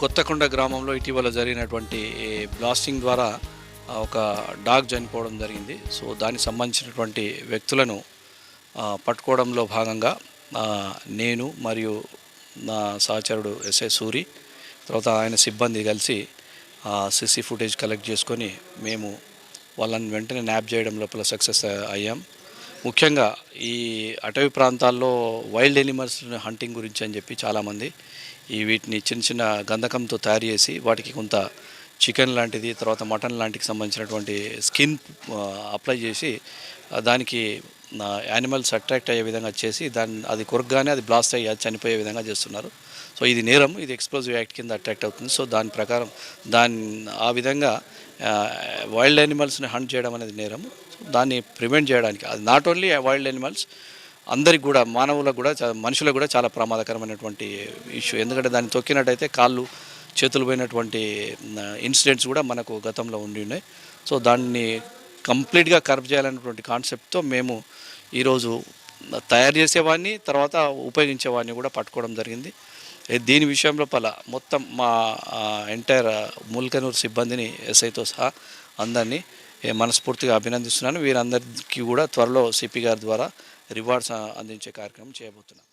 కొత్తకొండ గ్రామంలో ఇటీవల జరిగినటువంటి బ్లాస్టింగ్ ద్వారా ఒక డాగ్ చనిపోవడం జరిగింది. సో దానికి సంబంధించినటువంటి వ్యక్తులను పట్టుకోవడంలో భాగంగా నేను మరియు నా సహచరుడు ఎస్ఐ సూరి తర్వాత ఆయన సిబ్బంది కలిసి సిసి ఫుటేజ్ కలెక్ట్ చేసుకొని మేము వాళ్ళని వెంటనే న్యాప్ చేయడం లోపల సక్సెస్ అయ్యాం. ముఖ్యంగా ఈ అటవీ ప్రాంతాల్లో వైల్డ్ ఎనిమల్స్ హంటింగ్ గురించి అని చెప్పి చాలామంది ఈ వీటిని చిన్న చిన్న గంధకంతో తయారు చేసి వాటికి కొంత చికెన్ లాంటిది తర్వాత మటన్ లాంటికి సంబంధించినటువంటి స్కిన్ అప్లై చేసి దానికి యానిమల్స్ అట్రాక్ట్ అయ్యే విధంగా చేసి దాన్ని అది కొరకగానే అది బ్లాస్ట్ అయ్యి అది చనిపోయే విధంగా చేస్తున్నారు. సో ఇది నేరం ఇది ఎక్స్ప్లోజివ్ యాక్ట్ కింద అట్రాక్ట్ అవుతుంది. సో దాని ప్రకారం దాని ఆ విధంగా వైల్డ్ యానిమల్స్ని హంట్ చేయడం అనేది నేరం. సో దాన్ని ప్రివెంట్ చేయడానికి అది నాట్ ఓన్లీ వైల్డ్ యానిమల్స్ అందరికి కూడా మానవులకు కూడా మనుషులకు కూడా చాలా ప్రమాదకరమైనటువంటి ఇష్యూ ఎందుకంటే దాన్ని తొక్కినట్టయితే కాళ్ళు చేతులు పోయినటువంటి ఇన్సిడెంట్స్ కూడా మనకు గతంలో ఉండి ఉన్నాయి. సో దాన్ని కంప్లీట్గా కర్బ్ చేయాలనేటువంటి కాన్సెప్ట్తో మేము ఈరోజు తయారు చేసేవాడిని తర్వాత ఉపయోగించేవాడిని కూడా పట్టుకోవడం జరిగింది. దీని విషయంలో పల మొత్తం మా ఎంటైర్ ముల్కనూరు సిబ్బందిని ఎస్ఐతో సహా అందరినీ మనస్ఫూర్తిగా అభినందిస్తున్నాను. వీరందరికీ కూడా త్వరలో సిపి గారి ద్వారా రివార్డ్స్ అందించే కార్యక్రమం చేయబోతున్నాం.